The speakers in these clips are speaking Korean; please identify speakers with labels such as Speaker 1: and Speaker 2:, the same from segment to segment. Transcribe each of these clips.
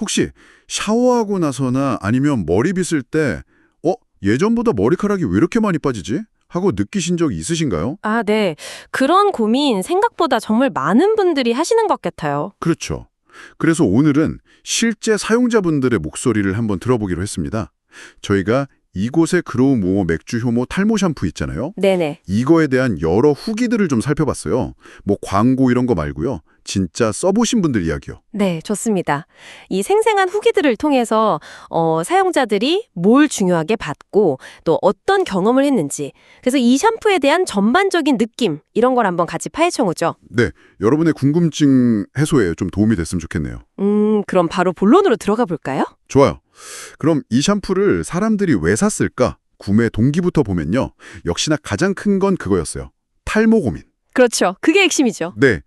Speaker 1: 혹시 샤워하고 나서나 아니면 머리 빗을 때 어? 예전보다 머리카락이 왜 이렇게 많이 빠지지? 하고 느끼신 적 있으신가요?
Speaker 2: 아, 네. 그런 고민 생각보다 정말 많은 분들이 하시는 것 같아요.
Speaker 1: 그렇죠. 그래서 오늘은 실제 사용자분들의 목소리를 한번 들어보기로 했습니다. 저희가 이곳의 그로우 모어 맥주 효모 탈모 샴푸 있잖아요.
Speaker 2: 네네.
Speaker 1: 이거에 대한 여러 후기들을 좀 살펴봤어요. 뭐 광고 이런 거 말고요. 진짜 써보신 분들 이야기요.
Speaker 2: 네, 좋습니다. 이 생생한 후기들을 통해서 어, 사용자들이 뭘 중요하게 봤고 또 어떤 경험을 했는지 그래서 이 샴푸에 대한 전반적인 느낌 이런 걸 한번 같이 파헤쳐보죠.
Speaker 1: 네, 여러분의 궁금증 해소에 좀 도움이 됐으면 좋겠네요.
Speaker 2: 음, 그럼 바로 본론으로 들어가 볼까요?
Speaker 1: 좋아요. 그럼 이 샴푸를 사람들이 왜 샀을까? 구매 동기부터 보면요. 역시나 가장 큰 건 그거였어요. 탈모 고민.
Speaker 2: 그렇죠. 그게 핵심이죠.
Speaker 1: 네.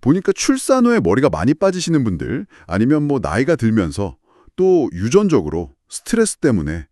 Speaker 1: 보니까 출산 후에 머리가 많이 빠지시는 분들, 아니면 뭐 나이가 들면서 또 유전적으로 스트레스 때문에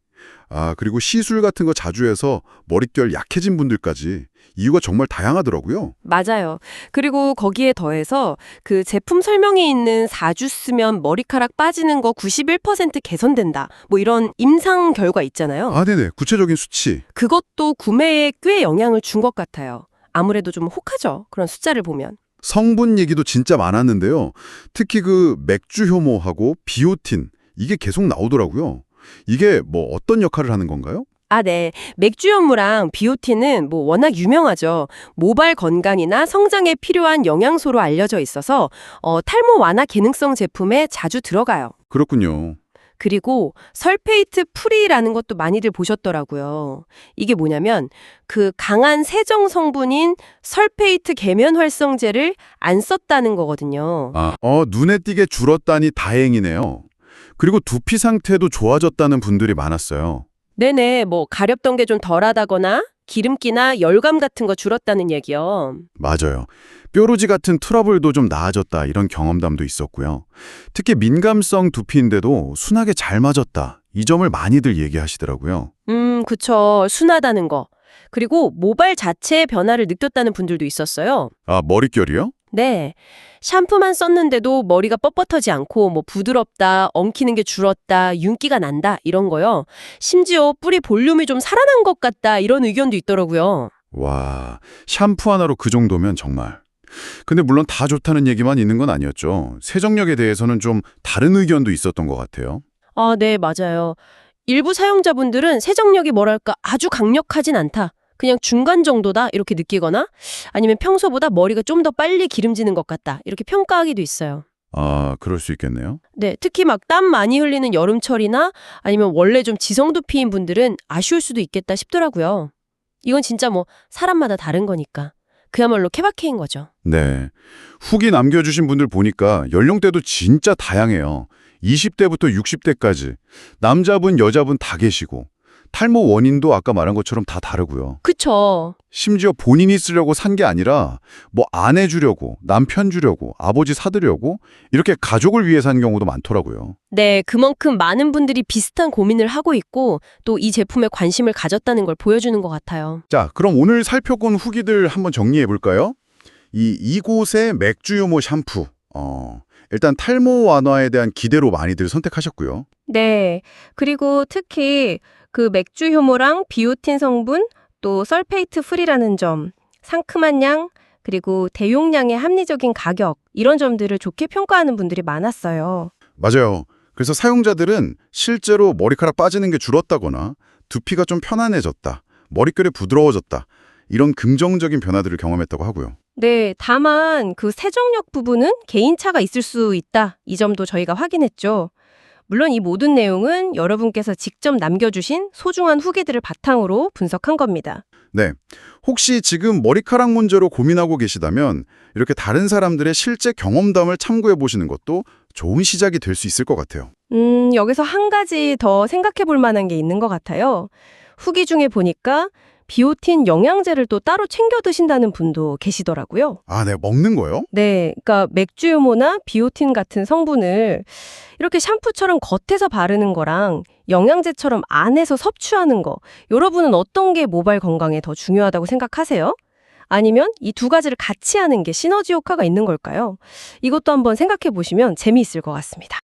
Speaker 1: 아, 그리고 시술 같은 거 자주 해서 머릿결 약해진 분들까지 이유가 정말 다양하더라고요.
Speaker 2: 맞아요. 그리고 거기에 더해서 그 제품 설명에 있는 4주 쓰면 머리카락 빠지는 거 91% 개선된다. 뭐 이런 임상 결과 있잖아요.
Speaker 1: 아, 네네. 구체적인 수치.
Speaker 2: 그것도 구매에 꽤 영향을 준 것 같아요. 아무래도 좀 혹하죠. 그런 숫자를 보면.
Speaker 1: 성분 얘기도 진짜 많았는데요. 특히 그 맥주 효모하고 비오틴 이게 계속 나오더라고요. 이게 뭐 어떤 역할을 하는 건가요?
Speaker 2: 아, 네. 맥주 연무랑 비오틴은 뭐 워낙 유명하죠. 모발 건강이나 성장에 필요한 영양소로 알려져 있어서 어, 탈모 완화 기능성 제품에 자주 들어가요.
Speaker 1: 그렇군요.
Speaker 2: 그리고 설페이트 프리라는 것도 많이들 보셨더라고요. 이게 뭐냐면 그 강한 세정 성분인 설페이트 계면 활성제를 안 썼다는 거거든요.
Speaker 1: 아, 어, 눈에 띄게 줄었다니 다행이네요. 그리고 두피 상태도 좋아졌다는 분들이 많았어요.
Speaker 2: 네네, 뭐 가렵던 게 좀 덜하다거나 기름기나 열감 같은 거 줄었다는 얘기요.
Speaker 1: 맞아요. 뾰루지 같은 트러블도 좀 나아졌다 이런 경험담도 있었고요. 특히 민감성 두피인데도 순하게 잘 맞았다. 이 점을 많이들 얘기하시더라고요.
Speaker 2: 음, 그쵸. 순하다는 거. 그리고 모발 자체의 변화를 느꼈다는 분들도 있었어요.
Speaker 1: 아, 머릿결이요?
Speaker 2: 네. 샴푸만 썼는데도 머리가 뻣뻣하지 않고 뭐 부드럽다, 엉키는 게 줄었다, 윤기가 난다 이런 거요. 심지어 뿌리 볼륨이 좀 살아난 것 같다 이런 의견도 있더라고요.
Speaker 1: 와, 샴푸 하나로 그 정도면 정말. 근데 물론 다 좋다는 얘기만 있는 건 아니었죠. 세정력에 대해서는 좀 다른 의견도 있었던 것 같아요.
Speaker 2: 아, 네, 맞아요. 일부 사용자분들은 세정력이 뭐랄까 아주 강력하진 않다. 그냥 중간 정도다 이렇게 느끼거나 아니면 평소보다 머리가 좀 더 빨리 기름지는 것 같다 이렇게 평가하기도 있어요.
Speaker 1: 아, 그럴 수 있겠네요.
Speaker 2: 네, 특히 막 땀 많이 흘리는 여름철이나 아니면 원래 좀 지성두피인 분들은 아쉬울 수도 있겠다 싶더라고요. 이건 진짜 뭐 사람마다 다른 거니까. 그야말로 케바케인 거죠.
Speaker 1: 네. 후기 남겨주신 분들 보니까 연령대도 진짜 다양해요. 20대부터 60대까지. 남자분, 여자분 다 계시고. 탈모 원인도 아까 말한 것처럼 다 다르고요.
Speaker 2: 그쵸.
Speaker 1: 심지어 본인이 쓰려고 산 게 아니라 뭐 아내 주려고, 남편 주려고, 아버지 사드려고 이렇게 가족을 위해 산 경우도 많더라고요.
Speaker 2: 네, 그만큼 많은 분들이 비슷한 고민을 하고 있고 또 이 제품에 관심을 가졌다는 걸 보여주는 것 같아요.
Speaker 1: 자, 그럼 오늘 살펴본 후기들 한번 정리해 볼까요? 이 이곳의 맥주 효모 샴푸. 어, 일단 탈모 완화에 대한 기대로 많이들 선택하셨고요.
Speaker 2: 네. 그리고 특히 그 맥주 효모랑 비오틴 성분 또 설페이트 프리라는 점, 상큼한 양, 그리고 대용량의 합리적인 가격 이런 점들을 좋게 평가하는 분들이 많았어요.
Speaker 1: 맞아요. 그래서 사용자들은 실제로 머리카락 빠지는 게 줄었다거나 두피가 좀 편안해졌다, 머릿결이 부드러워졌다 이런 긍정적인 변화들을 경험했다고 하고요.
Speaker 2: 네, 다만 그 세정력 부분은 개인차가 있을 수 있다. 이 점도 저희가 확인했죠. 물론 이 모든 내용은 여러분께서 직접 남겨주신 소중한 후기들을 바탕으로 분석한 겁니다.
Speaker 1: 네. 혹시 지금 머리카락 문제로 고민하고 계시다면 이렇게 다른 사람들의 실제 경험담을 참고해 보시는 것도 좋은 시작이 될 수 있을 것 같아요.
Speaker 2: 음, 여기서 한 가지 더 생각해 볼 만한 게 있는 것 같아요. 후기 중에 보니까 비오틴 영양제를 또 따로 챙겨 드신다는 분도 계시더라고요.
Speaker 1: 아, 네. 먹는 거요?
Speaker 2: 네, 그러니까 맥주 효모나 비오틴 같은 성분을 이렇게 샴푸처럼 겉에서 바르는 거랑 영양제처럼 안에서 섭취하는 거, 여러분은 어떤 게 모발 건강에 더 중요하다고 생각하세요? 아니면 이 두 가지를 같이 하는 게 시너지 효과가 있는 걸까요? 이것도 한번 생각해 보시면 재미있을 것 같습니다.